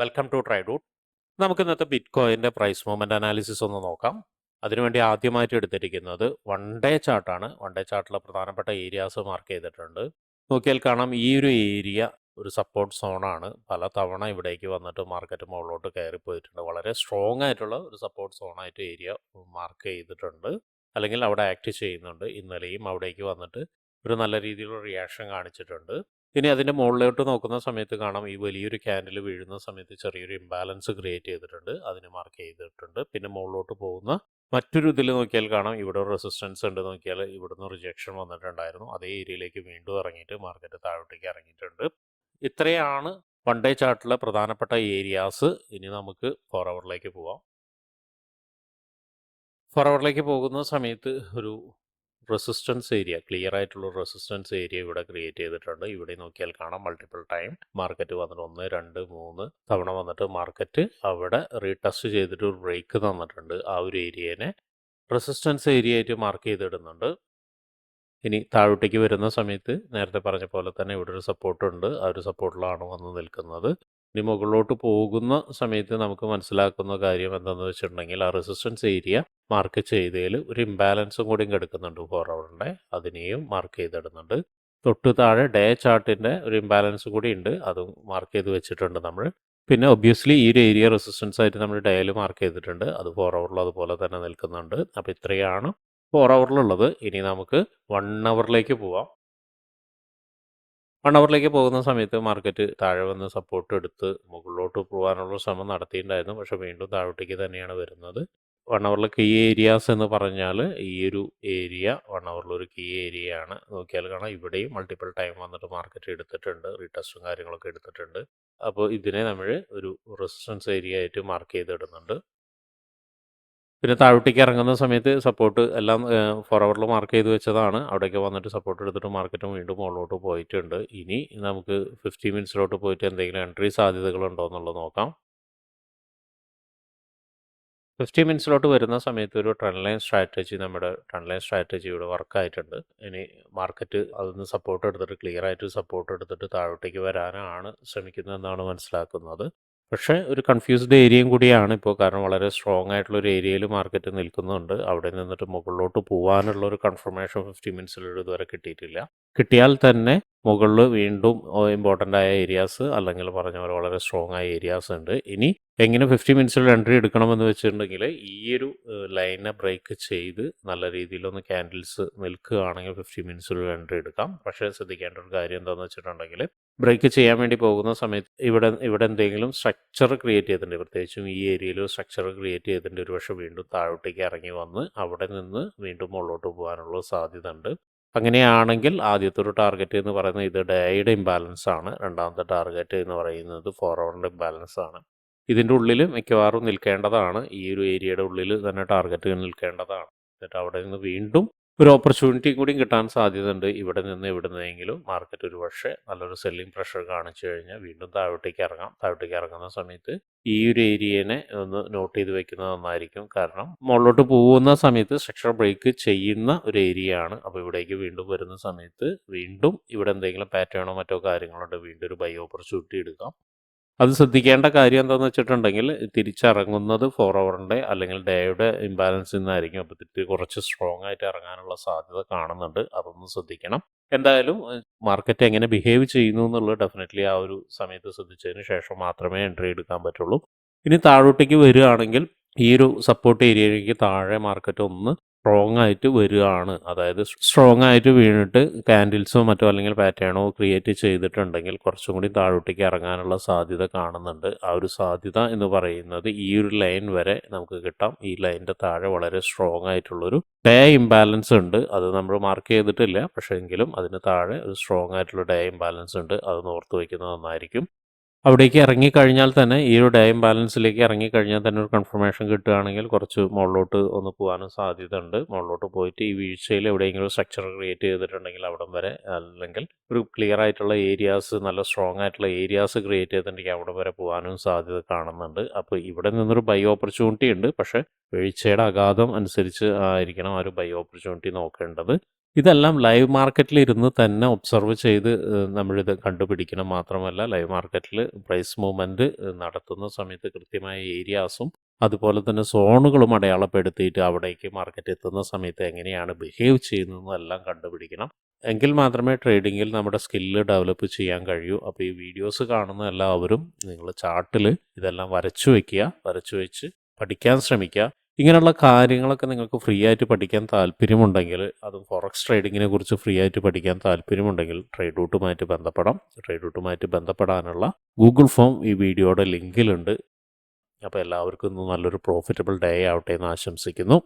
Welcome to try ട്രൈഡൂട്ട് നമുക്ക് ഇന്നത്തെ ബിറ്റ് കോയിന്റെ പ്രൈസ് മൂവ്മെന്റ് അനാലിസിസ് ഒന്ന് നോക്കാം. അതിനുവേണ്ടി ആദ്യമായിട്ട് എടുത്തിരിക്കുന്നത് വൺ ഡേ ചാർട്ടാണ് വൺ ഡേ ചാർട്ടിലെ പ്രധാനപ്പെട്ട ഏരിയാസ് മാർക്ക് ചെയ്തിട്ടുണ്ട്. നോക്കിയാൽ കാണാം ഈ ഒരു ഏരിയ ഒരു സപ്പോർട്ട് സോണാണ് പല തവണ ഇവിടേക്ക് വന്നിട്ട് മാർക്കറ്റ് മുകളിലോട്ട് കയറി പോയിട്ടുണ്ട് വളരെ സ്ട്രോങ് ആയിട്ടുള്ള ഒരു സപ്പോർട്ട് സോണായിട്ട് ഏരിയ മാർക്ക് ചെയ്തിട്ടുണ്ട്. അല്ലെങ്കിൽ അവിടെ ആക്ട് ചെയ്യുന്നുണ്ട്. ഇന്നലെയും അവിടേക്ക് വന്നിട്ട് ഒരു നല്ല രീതിയിലുള്ള റിയാക്ഷൻ കാണിച്ചിട്ടുണ്ട്. ഇനി അതിന്റെ മുകളിലോട്ട് നോക്കുന്ന സമയത്ത് കാണാം ഈ വലിയൊരു ക്യാൻഡിൽ വീഴുന്ന സമയത്ത് ചെറിയൊരു ഇംബാലൻസ് ക്രിയേറ്റ് ചെയ്തിട്ടുണ്ട്. അതിന് മാർക്ക് ചെയ്തിട്ടുണ്ട്. പിന്നെ മുകളിലോട്ട് പോകുന്ന മറ്റൊരു ഇതിൽ നോക്കിയാൽ കാണാം. ഇവിടെ റെസിസ്റ്റൻസ് ഉണ്ട് നോക്കിയാൽ ഇവിടുന്ന് റിജക്ഷൻ വന്നിട്ടുണ്ടായിരുന്നു. അതേ ഏരിയയിലേക്ക് വീണ്ടും ഇറങ്ങിയിട്ട് മാർക്കറ്റ് താഴോട്ടേക്ക് ഇറങ്ങിയിട്ടുണ്ട്. ഇത്രയാണ് വൺ ഡേ ചാർട്ടിലെ പ്രധാനപ്പെട്ട ഏരിയാസ് ഇനി നമുക്ക് ഫോർ അവറിലേക്ക് പോവാം. ഫോർ അവറിലേക്ക് പോകുന്ന സമയത്ത് ഒരു റെസിസ്റ്റൻസ് ഏരിയ ക്ലിയർ ആയിട്ടുള്ള റെസിസ്റ്റൻസ് ഏരിയ ഇവിടെ ക്രിയേറ്റ് ചെയ്തിട്ടുണ്ട്. ഇവിടെ നോക്കിയാൽ കാണാം മൾട്ടിപ്പിൾ ടൈം മാർക്കറ്റ് വന്നിട്ട് ഒന്ന് രണ്ട് മൂന്ന് തവണ വന്നിട്ട് മാർക്കറ്റ് അവിടെ റീടെസ്റ്റ് ചെയ്തിട്ട് ഒരു ബ്രേക്ക് തന്നിട്ടുണ്ട്. ആ ഒരു ഏരിയനെ റെസിസ്റ്റൻസ് ഏരിയ ആയിട്ട് മാർക്ക് ചെയ്തിടുന്നുണ്ട്. ഇനി താഴോട്ടേക്ക് വരുന്ന സമയത്ത് നേരത്തെ പറഞ്ഞ പോലെ തന്നെ ഇവിടെ ഒരു സപ്പോർട്ട് ഉണ്ട്. ആ ഒരു സപ്പോർട്ടിലാണ് വന്ന് നിൽക്കുന്നത്. ഇനി മുകളിലോട്ട് പോകുന്ന സമയത്ത് നമുക്ക് മനസ്സിലാക്കുന്ന കാര്യം എന്താണെന്ന് വെച്ചിട്ടുണ്ടെങ്കിൽ ആ റെസിസ്റ്റൻസ് ഏരിയ മാർക്ക് ചെയ്തതിൽ ഒരു ഇംബാലൻസും കൂടി കിടക്കുന്നുണ്ട് ഫോർവേഡിന്റെ അതിനെയും മാർക്ക് ചെയ്തിടുന്നുണ്ട്. തൊട്ട് താഴെ ഡേ ചാർട്ടിന്റെ ഒരു ഇംബാലൻസ് കൂടി ഉണ്ട് അതും മാർക്ക് ചെയ്ത് വെച്ചിട്ടുണ്ട് നമ്മൾ പിന്നെ ഒബ്വിയസ്ലി ഈ ഒരു ഏരിയ റെസിസ്റ്റൻസ് ആയിട്ട് നമ്മൾ ഡേയിൽ മാർക്ക് ചെയ്തിട്ടുണ്ട്. അത് ഫോർ അവറിൽ അതുപോലെ തന്നെ നിൽക്കുന്നുണ്ട്. അപ്പോൾ ഇത്രയാണ് ഫോർ അവറിലുള്ളത് ഇനി നമുക്ക് വൺ അവറിലേക്ക് പോവാം. വൺ അവറിലേക്ക് പോകുന്ന സമയത്ത് മാർക്കറ്റ് താഴെ വന്ന് സപ്പോർട്ട് എടുത്ത് മുകളിലോട്ട് പോകാനുള്ള ശ്രമം നടത്തിയിട്ടുണ്ടായിരുന്നു. പക്ഷെ വീണ്ടും താഴോട്ടേക്ക് തന്നെയാണ് വരുന്നത്. വൺ അവറിലെ കീ ഏരിയാസ് എന്ന് പറഞ്ഞാൽ ഈ ഒരു ഏരിയ വൺ അവറിലൊരു കീ ഏരിയ ആണ്. നോക്കിയാൽ കാണാം ഇവിടെയും മൾട്ടിപ്പിൾ ടൈം വന്നിട്ട് മാർക്കറ്റ് എടുത്തിട്ടുണ്ട്. റീടെസ്റ്റും കാര്യങ്ങളൊക്കെ എടുത്തിട്ടുണ്ട്. അപ്പോൾ ഇതിനെ നമ്മൾ ഒരു റെസിസ്റ്റൻസ് ഏരിയ ആയിട്ട് മാർക്ക് ചെയ്തിടുന്നുണ്ട്. പിന്നെ താഴോട്ടേക്ക് ഇറങ്ങുന്ന സമയത്ത് സപ്പോർട്ട് എല്ലാം ഫോർ അവറിൽ മാർക്ക് ചെയ്ത് വെച്ചതാണ്. അവിടേക്ക് വന്നിട്ട് സപ്പോർട്ട് എടുത്തിട്ട് മാർക്കറ്റ് വീണ്ടും മുകളിലോട്ട് പോയിട്ടുണ്ട്. ഇനി നമുക്ക് ഫിഫ്റ്റി മിനിറ്റ്സിലോട്ട് പോയിട്ട് എന്തെങ്കിലും എൻട്രി സാധ്യതകളുണ്ടോ എന്നുള്ളത് നോക്കാം. ഫിഫ്റ്റി മിനിറ്റ്സിലോട്ട് വരുന്ന സമയത്ത് ഒരു ട്രെൻഡ് ലൈൻ സ്ട്രാറ്റജി നമ്മുടെ ട്രെൻഡ് ലൈൻ സ്ട്രാറ്റജി ഇവിടെ വർക്കായിട്ടുണ്ട് ഇനി മാർക്കറ്റ് അതിൽ നിന്ന് സപ്പോർട്ട് എടുത്തിട്ട് ക്ലിയർ ആയിട്ട് സപ്പോർട്ട് എടുത്തിട്ട് താഴോട്ടേക്ക് വരാനാണ് ശ്രമിക്കുന്നതെന്നാണ് മനസ്സിലാക്കുന്നത്. പക്ഷേ ഒരു കൺഫ്യൂസ്ഡ് ഏരിയയും കൂടിയാണ് ഇപ്പോൾ കാരണം വളരെ സ്ട്രോങ് ആയിട്ടുള്ള ഒരു ഏരിയയിൽ മാർക്കറ്റ് നിൽക്കുന്നുണ്ട്. അവിടെ നിന്നിട്ട് മുകളിലോട്ട് പോകാനുള്ള ഒരു കൺഫർമേഷൻ ഫിഫ്റ്റി മിനിറ്റ്സിലൊരു ഇതുവരെ കിട്ടിയിട്ടില്ല. കിട്ടിയാൽ തന്നെ മുകളിൽ വീണ്ടും ഇമ്പോർട്ടന്റ് ആയ ഏരിയാസ് അല്ലെങ്കിൽ പറഞ്ഞ പോലെ വളരെ സ്ട്രോങ് ആയ ഏരിയാസ് ഉണ്ട്. ഇനി എങ്ങനെ ഫിഫ്റ്റി മിനിറ്റ്സിൽ എൻട്രി എടുക്കണമെന്ന് വെച്ചിട്ടുണ്ടെങ്കിൽ ഈ ഒരു ലൈനെ ബ്രേക്ക് ചെയ്ത് നല്ല രീതിയിലൊന്ന് ക്യാൻഡിൽസ് നിൽക്കുകയാണെങ്കിൽ ഫിഫ്റ്റി മിനിറ്റ്സിൽ എൻട്രി എടുക്കാം. പക്ഷേ ശ്രദ്ധിക്കേണ്ട ഒരു കാര്യം എന്താണെന്ന് വെച്ചിട്ടുണ്ടെങ്കിൽ ബ്രേക്ക് ചെയ്യാൻ വേണ്ടി പോകുന്ന സമയത്ത് ഇവിടെ ഇവിടെ എന്തെങ്കിലും സ്ട്രക്ചർ ക്രിയേറ്റ് ചെയ്തിട്ടുണ്ട്. പ്രത്യേകിച്ചും ഈ ഏരിയയിൽ സ്ട്രക്ചർ ക്രിയേറ്റ് ചെയ്തിട്ടുണ്ട്. ഒരു പക്ഷേ വീണ്ടും താഴോട്ടേക്ക് ഇറങ്ങി വന്ന് അവിടെ നിന്ന് വീണ്ടും മുകളിലോട്ട് പോകാനുള്ള സാധ്യത ഉണ്ട് അങ്ങനെയാണെങ്കിൽ ആദ്യത്തെ ഒരു ടാർഗറ്റ് എന്ന് പറയുന്നത് ഇത് ഡേയുടെ ഇംബാലൻസ് ആണ്. രണ്ടാമത്തെ ടാർഗറ്റ് എന്ന് പറയുന്നത് ഫോർ അവറിന്റെ ഇംബാലൻസ് ആണ്. ഇതിന്റെ ഉള്ളിൽ മിക്കവാറും നിൽക്കേണ്ടതാണ്. ഈ ഒരു ഏരിയയുടെ ഉള്ളിൽ തന്നെ ടാർഗറ്റ് നിൽക്കേണ്ടതാണ്. എന്നിട്ട് അവിടെ നിന്ന് വീണ്ടും ഒരു ഓപ്പർച്യൂണിറ്റി കൂടി കിട്ടാൻ സാധ്യതയുണ്ട്. ഇവിടെ നിന്ന് ഇവിടെ നിന്നെങ്കിലും മാർക്കറ്റ് ഒരു പക്ഷേ നല്ലൊരു സെല്ലിംഗ് പ്രഷർ കാണിച്ചു കഴിഞ്ഞാൽ വീണ്ടും താഴോട്ടേക്ക് ഇറങ്ങാം. താഴോട്ടേക്ക് ഇറങ്ങുന്ന സമയത്ത് ഈ ഒരു ഏരിയനെ ഒന്ന് നോട്ട് ചെയ്ത് വെക്കുന്നത് നന്നായിരിക്കും. കാരണം മുകളിലോട്ട് പോകുന്ന സമയത്ത് സ്ട്രക്ചർ ബ്രേക്ക് ചെയ്യുന്ന ഒരു ഏരിയ ആണ്. അപ്പോൾ ഇവിടേക്ക് വീണ്ടും വരുന്ന സമയത്ത് വീണ്ടും ഇവിടെ എന്തെങ്കിലും പാറ്റേണോ മറ്റോ കാര്യങ്ങളുണ്ട് വീണ്ടും ഒരു ബൈ ഓപ്പർച്യൂണിറ്റി എടുക്കാം. അത് ശ്രദ്ധിക്കേണ്ട കാര്യം എന്താണെന്ന് വെച്ചിട്ടുണ്ടെങ്കിൽ തിരിച്ചിറങ്ങുന്നത് ഫോർ അവറിന്റെ അല്ലെങ്കിൽ ഡേയുടെ ഇംബാലൻസിൽ നിന്നായിരിക്കും. അപ്പോൾ തിരി കുറച്ച് സ്ട്രോങ് ആയിട്ട് ഇറങ്ങാനുള്ള സാധ്യത കാണുന്നുണ്ട്. അതൊന്ന് ശ്രദ്ധിക്കണം. എന്തായാലും മാർക്കറ്റ് എങ്ങനെ ബിഹേവ് ചെയ്യുന്നു എന്നുള്ളത് ഡെഫിനറ്റ്ലി ആ ഒരു സമയത്ത് ശ്രദ്ധിച്ചതിന് ശേഷം മാത്രമേ എൻട്രി എടുക്കാൻ പറ്റുള്ളൂ. ഇനി താഴോട്ടേക്ക് വരികയാണെങ്കിൽ ഈ ഒരു സപ്പോർട്ട് ഏരിയയിലേക്ക് താഴെ മാർക്കറ്റ് ഒന്ന് സ്ട്രോങ് ആയിട്ട് വരികയാണ്. അതായത് സ്ട്രോങ് ആയിട്ട് വീണിട്ട് കാൻഡിൽസോ മറ്റോ അല്ലെങ്കിൽ പാറ്റേണോ ക്രിയേറ്റ് ചെയ്തിട്ടുണ്ടെങ്കിൽ കുറച്ചും കൂടി താഴോട്ടേക്ക് ഇറങ്ങാനുള്ള സാധ്യത കാണുന്നുണ്ട്. ആ ഒരു സാധ്യത എന്ന് പറയുന്നത് ഈ ഒരു ലൈൻ വരെ നമുക്ക് കിട്ടാം. ഈ ലൈനിന്റെ താഴെ വളരെ സ്ട്രോങ് ആയിട്ടുള്ളൊരു ഡേ ഇംബാലൻസ് ഉണ്ട്. അത് നമ്മൾ മാർക്ക് ചെയ്തിട്ടില്ല. പക്ഷേ എങ്കിലും അതിന് താഴെ ഒരു സ്ട്രോങ് ആയിട്ടുള്ള ഡേ ഇംബാലൻസ് ഉണ്ട്. അത് ഓർത്ത് വയ്ക്കുന്നത് നന്നായിരിക്കും. അവിടേക്ക് ഇറങ്ങിക്കഴിഞ്ഞാൽ തന്നെ ഈ ഒരു ഡേ ഇംബാലൻസിലേക്ക് ഇറങ്ങിക്കഴിഞ്ഞാൽ തന്നെ ഒരു കൺഫർമേഷൻ കിട്ടുകയാണെങ്കിൽ കുറച്ച് മുകളിലോട്ട് ഒന്ന് പോകാനും സാധ്യത ഉണ്ട് മുകളിലോട്ട് പോയിട്ട് ഈ വീഴ്ചയിൽ എവിടെയെങ്കിലും സ്ട്രക്ചർ ക്രിയേറ്റ് ചെയ്തിട്ടുണ്ടെങ്കിൽ അവിടം വരെ അല്ലെങ്കിൽ ഒരു ക്ലിയർ ആയിട്ടുള്ള ഏരിയാസ് നല്ല സ്ട്രോങ് ആയിട്ടുള്ള ഏരിയാസ് ക്രിയേറ്റ് ചെയ്തിട്ടുണ്ടെങ്കിൽ അവിടെ വരെ പോകാനും സാധ്യത കാണുന്നുണ്ട്. അപ്പോൾ ഇവിടെ നിന്നൊരു ബൈ ഓപ്പർച്യൂണിറ്റി ഉണ്ട്. പക്ഷേ വീഴ്ചയുടെ അഗാധം അനുസരിച്ച് ആയിരിക്കണം ആ ഒരു ബൈ ഓപ്പർച്യൂണിറ്റി നോക്കേണ്ടത്. ഇതെല്ലാം ലൈവ് മാർക്കറ്റിൽ ഇരുന്ന് തന്നെ ഒബ്സർവ് ചെയ്ത് നമ്മളിത് കണ്ടുപിടിക്കണം മാത്രമല്ല ലൈവ് മാർക്കറ്റിൽ പ്രൈസ് മൂവ്മെന്റ് നടത്തുന്ന സമയത്ത് കൃത്യമായ ഏരിയാസും അതുപോലെ തന്നെ സോണുകളും അടയാളപ്പെടുത്തിയിട്ട് അവിടേക്ക് മാർക്കറ്റ് എത്തുന്ന സമയത്ത് എങ്ങനെയാണ് ബിഹേവ് ചെയ്യുന്നതെല്ലാം കണ്ടുപിടിക്കണം. എങ്കിൽ മാത്രമേ ട്രേഡിങ്ങിൽ നമ്മുടെ സ്കില്ല് ഡെവലപ്പ് ചെയ്യാൻ കഴിയൂ. അപ്പോൾ ഈ വീഡിയോസ് കാണുന്ന എല്ലാവരും നിങ്ങൾ ചാർട്ടിൽ ഇതെല്ലാം വരച്ചു വയ്ക്കുക. വരച്ചു വെച്ച് പഠിക്കാൻ ശ്രമിക്കുക. ഇങ്ങനെയുള്ള കാര്യങ്ങളൊക്കെ നിങ്ങൾക്ക് ഫ്രീ ആയിട്ട് പഠിക്കാൻ താല്പര്യമുണ്ടെങ്കിൽ അതും ഫോറക്സ് ട്രേഡിങ്ങിനെ കുറിച്ച് ഫ്രീ ആയിട്ട് പഠിക്കാൻ താല്പര്യമുണ്ടെങ്കിൽ ട്രേഡ് റൂട്ടുമായിട്ട് ബന്ധപ്പെടാം. ട്രേഡ് റൂട്ടുമായിട്ട് ബന്ധപ്പെടാനുള്ള ഗൂഗിൾ ഫോം ഈ വീഡിയോയുടെ ലിങ്കിലുണ്ട്. അപ്പോൾ എല്ലാവർക്കും ഇന്ന് നല്ലൊരു പ്രോഫിറ്റബിൾ ഡേ ആവട്ടെ എന്ന് ആശംസിക്കുന്നു.